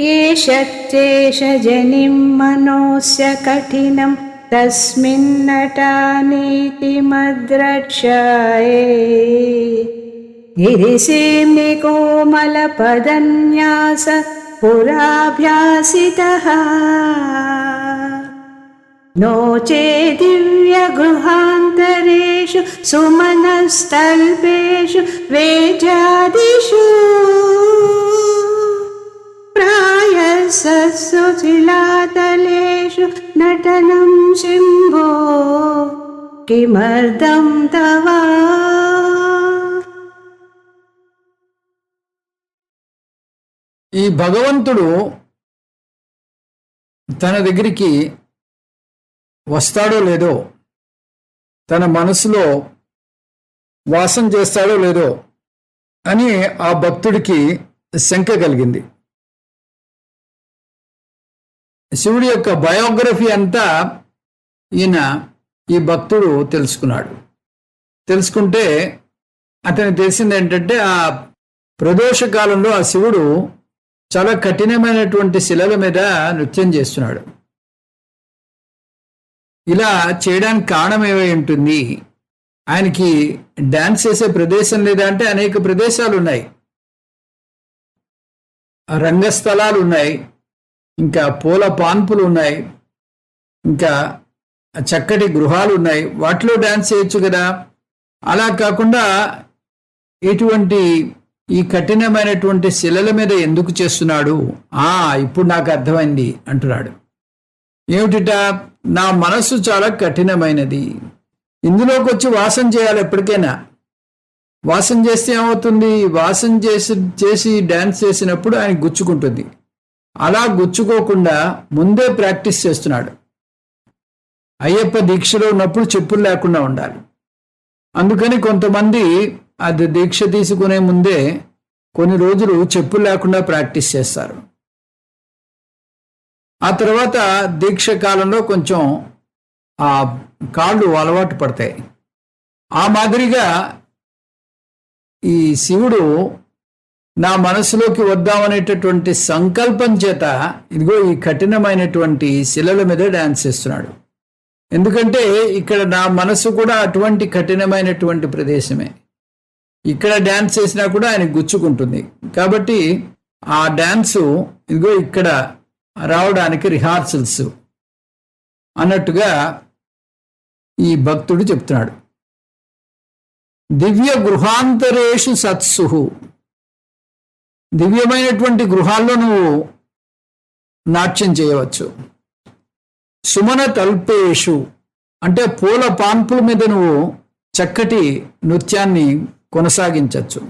एषच्चेष जनिं मनोस्य कठिनं तस्मिन्नटानीतिमद्रक्षाये गिरिसेम्नि कोमलपदन्यास पुराभ्यासितः। नो चेदिव्यगृहान्तरेषु सुमनस्तल्पेषु वेजादिषु सत्सुशिलातलेषु नटनं शिम्भो किमर्थं तव ఈ భగవంతుడు తన దగ్గరికి వస్తాడో లేదో తన మనసులో వాసం చేస్తాడో లేదో అని ఆ భక్తుడికి శంక కలిగింది శివుడి యొక్క బయోగ్రఫీ అంతా ఈయన ఈ భక్తుడు తెలుసుకున్నాడు. తెలుసుకుంటే అతనికి తెలిసింది ఏంటంటే ఆ ప్రదోష కాలంలో ఆ శివుడు చాలా కఠినమైనటువంటి శిలల మీద నృత్యం చేస్తున్నాడు. ఇలా చేయడానికి కారణం ఏమై ఉంటుంది? ఆయనకి డ్యాన్స్ చేసే ప్రదేశం లేదా అంటే అనేక ప్రదేశాలు ఉన్నాయి. రంగస్థలాలు ఉన్నాయి. ఇంకా పూల పాన్పులు ఉన్నాయి. ఇంకా చక్కటి గృహాలు ఉన్నాయి. వాటిలో డ్యాన్స్ చేయొచ్చు కదా. అలా కాకుండా ఇటువంటి ఈ కఠినమైనటువంటి శిలల మీద ఎందుకు చేస్తున్నాడు? ఆ ఇప్పుడు నాకు అర్థమైంది అంటున్నాడు. ఏమిటిట? నా మనస్సు చాలా కఠినమైనది. ఇందులోకి వచ్చి వాసం చేయాలి ఎప్పటికైనా. వాసం చేస్తే ఏమవుతుంది? వాసం చేసి చేసి డ్యాన్స్ చేసినప్పుడు ఆయన గుచ్చుకుంటుంది. అలా గుచ్చుకోకుండా ముందే ప్రాక్టీస్ చేస్తున్నాడు. అయ్యప్ప దీక్షలో ఉన్నప్పుడు చెప్పులు లేకుండా ఉండాలి. అందుకని కొంతమంది అది దీక్ష తీసుకునే ముందే కొన్ని రోజులు చెప్పులు లేకుండా ప్రాక్టీస్ చేస్తారు. ఆ తర్వాత దీక్ష కాలంలో కొంచెం ఆ కాళ్ళు అలవాటు పడతాయి. ఆ మాదిరిగా ఈ శివుడు నా మనసులోకి వద్దామనేటటువంటి సంకల్పం చేత ఇదిగో ఈ కఠినమైనటువంటి శిలల మీద డాన్స్ చేస్తున్నాడు. ఎందుకంటే ఇక్కడ నా మనసు కూడా అటువంటి కఠినమైనటువంటి ప్రదేశమే. ఇక్కడ డ్యాన్స్ చేసినా కూడా ఆయన గుచ్చుకుంటుంది. కాబట్టి ఆ డ్యాన్సు ఇదిగో ఇక్కడ రావడానికి రిహార్సల్స్ అన్నట్టుగా ఈ భక్తుడు చెప్తున్నాడు. దివ్య గృహాంతరేషు సత్సు దివ్యమైనటువంటి గృహాల్లో నువ్వు నాట్యం చేయవచ్చు. సుమన తల్పేషు అంటే పూల పాన్పుల మీద నువ్వు చక్కటి నృత్యాన్ని కొనసాగించవచ్చు.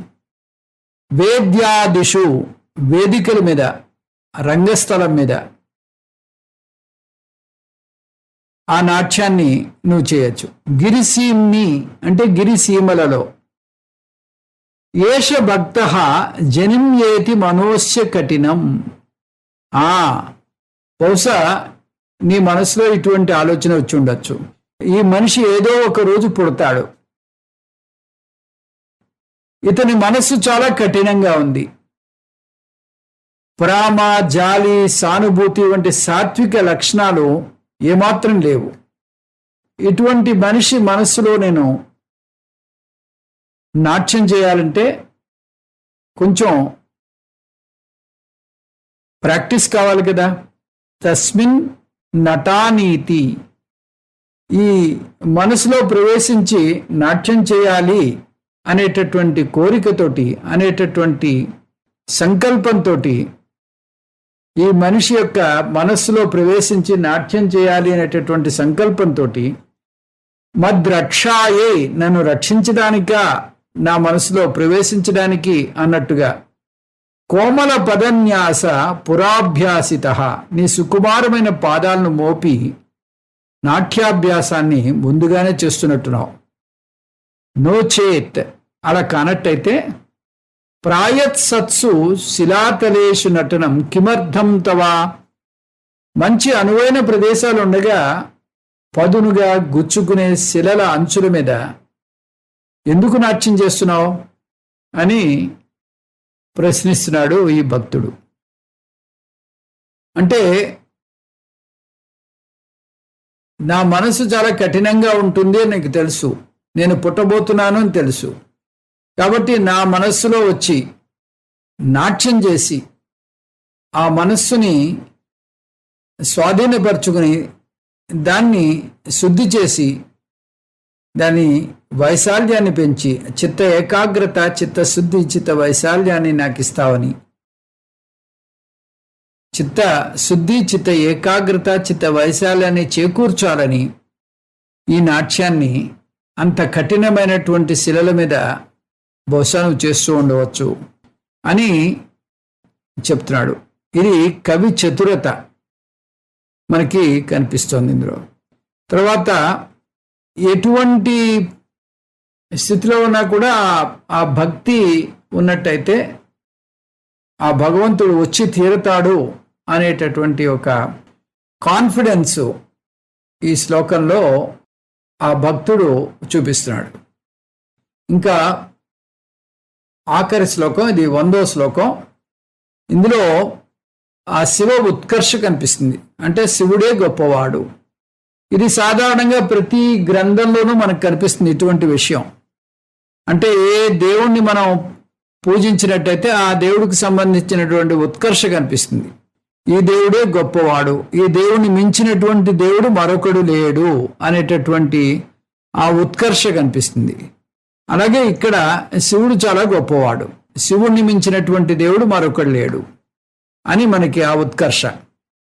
వేద్యాదిషు వేదికల మీద రంగస్థలం మీద ఆ నాట్యాన్ని నువ్వు చేయొచ్చు. గిరిసీమ్ని అంటే గిరిసీమలలో ఏష భక్త జనిమ్యేతి మనోస్య కఠినం. ఆ బహుశా నీ మనసులో ఇటువంటి ఆలోచన వచ్చి ఉండొచ్చు. ఈ మనిషి ఏదో ఒక రోజు పుడతాడు. ఇతని మనస్సు చాలా కఠినంగా ఉంది. ప్రేమ జాలి సానుభూతి వంటి సాత్విక లక్షణాలు ఏమాత్రం లేవు. ఇటువంటి మనిషి మనస్సులో నేను నాట్యం చేయాలంటే కొంచెం ప్రాక్టీస్ కావాలి కదా. తస్మిన్ నటానీతి. ఈ మనసులో ప్రవేశించి నాట్యం చేయాలి అనేటటువంటి కోరికతోటి అనేటటువంటి సంకల్పంతో ఈ మనిషి యొక్క మనస్సులో ప్రవేశించి నాట్యం చేయాలి అనేటటువంటి సంకల్పంతో మద్రక్షాయే నన్ను రక్షించడానిక నా మనసులో ప్రవేశించడానికి అన్నట్టుగా కోమల పదన్యాస పురాభ్యాసిత నీ సుకుమారమైన పాదాలను మోపి నాట్యాభ్యాసాన్ని ముందుగానే చేస్తున్నట్టున్నావు. నో చేత్ అలా కానట్టయితే ప్రాయత్సత్సు శిలాతలేషు నటనం కిమర్థం తవా. మంచి అనువైన ప్రదేశాలు ఉండగా పదునుగా గుచ్చుకునే శిలల అంచుల మీద ఎందుకు నాట్యం చేస్తున్నావు? అని ప్రశ్నిస్తున్నాడు ఈ భక్తుడు. అంటే నా మనసు చాలా కఠినంగా ఉంటుంది అని నీకు తెలుసు. నేను పుట్టబోతున్నాను అని తెలుసు. కాబట్టి నా మనస్సులో వచ్చి నాట్యం చేసి ఆ మనస్సుని స్వాధీనపరుచుకుని దాన్ని శుద్ధి చేసి దాని వైశాల్యాన్ని పెంచి చిత్త ఏకాగ్రత చిత్తశుద్ధి చిత్త వైశాల్యాన్ని నాకు ఇస్తావని. చిత్త శుద్ధి చిత్త ఏకాగ్రత చిత్త వైశాల్యాన్ని చేకూర్చాలని ఈ నాట్యాన్ని అంత కఠినమైనటువంటి శిలల మీద బహుశా నువ్వు చేస్తూ ఉండవచ్చు అని చెప్తున్నాడు. ఇది కవి చతురత మనకి కనిపిస్తోంది ఇందులో. తర్వాత ఎటువంటి స్థితిలో ఉన్నా కూడా ఆ- భక్తి ఉన్నట్టయితే ఆ భగవంతుడు వచ్చి తీరుతాడు అనేటటువంటి ఒక కాన్ఫిడెన్స్ ఈ శ్లోకంలో ఆ భక్తుడు చూపిస్తున్నాడు. ఇంకా ఆఖరి శ్లోకం ఇది వందో శ్లోకం. ఇందులో ఆ శివ ఉత్కర్ష కనిపిస్తుంది. అంటే శివుడే గొప్పవాడు. ఇది సాధారణంగా ప్రతి గ్రంథంలోనూ మనకు కనిపిస్తుంది ఇటువంటి విషయం. అంటే ఏ దేవుణ్ణి మనం పూజించినట్టయితే ఆ దేవుడికి సంబంధించినటువంటి ఉత్కర్ష కనిపిస్తుంది. ఈ దేవుడే గొప్పవాడు ఈ దేవుణ్ణి మించినటువంటి దేవుడు మరొకడు లేడు అనేటటువంటి ఆ ఉత్కర్ష కనిపిస్తుంది. అలాగే ఇక్కడ శివుడు చాలా గొప్పవాడు శివుణ్ణి మించినటువంటి దేవుడు మరొకడు లేడు అని మనకి ఆ ఉత్కర్ష.